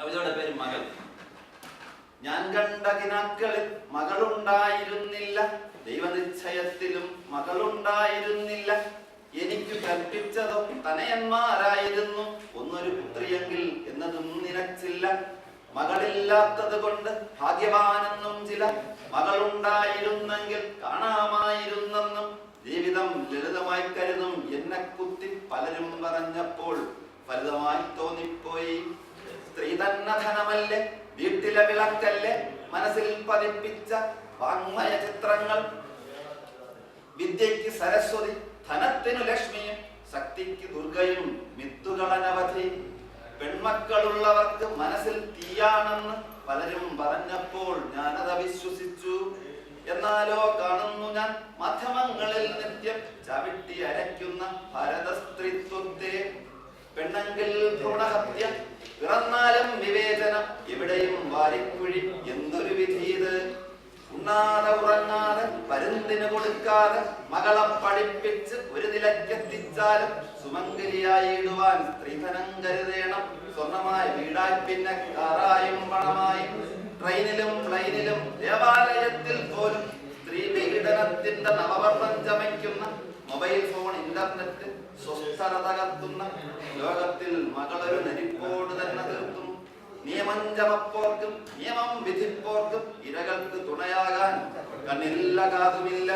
കവിതയുടെ പേര് മകൾ. ഞാൻ കണ്ട കിനാക്കളിൽ മകളുണ്ടായിരുന്നില്ല. ദൈവനിശ്ചയത്തിലും മകളുണ്ടായിരുന്നില്ല. എനിക്ക് കൽപ്പിച്ചതും തനയന്മാരായിരുന്നു. ഒന്നൊരു പുത്രിയെങ്കിൽ എന്നതും നിനച്ചില്ല മകളില്ലാത്തത് കൊണ്ട് ഭാഗ്യവാനെന്നും ചില മകളുണ്ടായിരുന്നെങ്കിൽ കാണാമായിരുന്നെന്നും ജീവിതം ലളിതമായി കരുതും. എന്നെ കുത്തി പലരും പറഞ്ഞപ്പോൾ ഫലിതമായി തോന്നിപ്പോയി. സ്ത്രീ തന്നെ ധനമല്ലേ വീട്ടിലെ വിളക്കല്ലേ മനസ്സിൽ പതിപ്പിച്ച വാങ്മയ ചിത്രങ്ങൾ. വിദ്യയ്ക്ക് സരസ്വതി ധനത്തിനു ലക്ഷ്മിയും ശക്തിക്ക് ദുർഗയും മിത്തുകളനവധി പെൺമക്കളുള്ളവർക്ക് മനസ്സിൽ തീയാണെന്ന് പലരും പറഞ്ഞപ്പോൾ ഞാനത് വിശ്വസിച്ചു. എന്നാലോ കാണുന്നു ഞാൻ മാധ്യമങ്ങളിൽ നിത്യം ചവിട്ടി അരയ്ക്കുന്ന ഭരത സ്ത്രീത്വത്തെ പെണ്ണെങ്കിൽ ഭ്രൂണഹത്യ പിറന്നാലും വിവേചനം എവിടെയും വാരിക്കുഴി എന്തൊരു വിധി ഇത്. ഉണ്ണാതെ ഉറങ്ങാതെ പരുന്തിന് കൊടുക്കാതെ മകളെ പഠിപ്പിച്ച് ഒരു നിലയ്ക്കെത്തിച്ചാലും സുമംഗലിയായി ഇടുവാൻ സ്ത്രീധനം കരുതേണം. സ്വർണമായി വീടായി പിന്നെ കാറായും പണമായും. ട്രെയിനിലും പ്ലെയിനിലും ദേവാലയത്തിൽ പോലും സ്ത്രീ പീഡനത്തിന്റെ നവവർണം ചമയ്ക്കുന്ന മൊബൈൽ ഫോൺ ഇന്റർനെറ്റ് സ്വസ്ഥത തകർത്തുന്ന ലോകത്തിൽ മകളൊരു നരിപ്പോട് തന്നെ തീർത്തും നിയമഞ്ചമപ്പോർക്കും നിയമം വിധിപ്പോർക്കും ഇരകൾക്ക് തുണയാകാൻ കണ്ണില്ല കാതുമില്ല.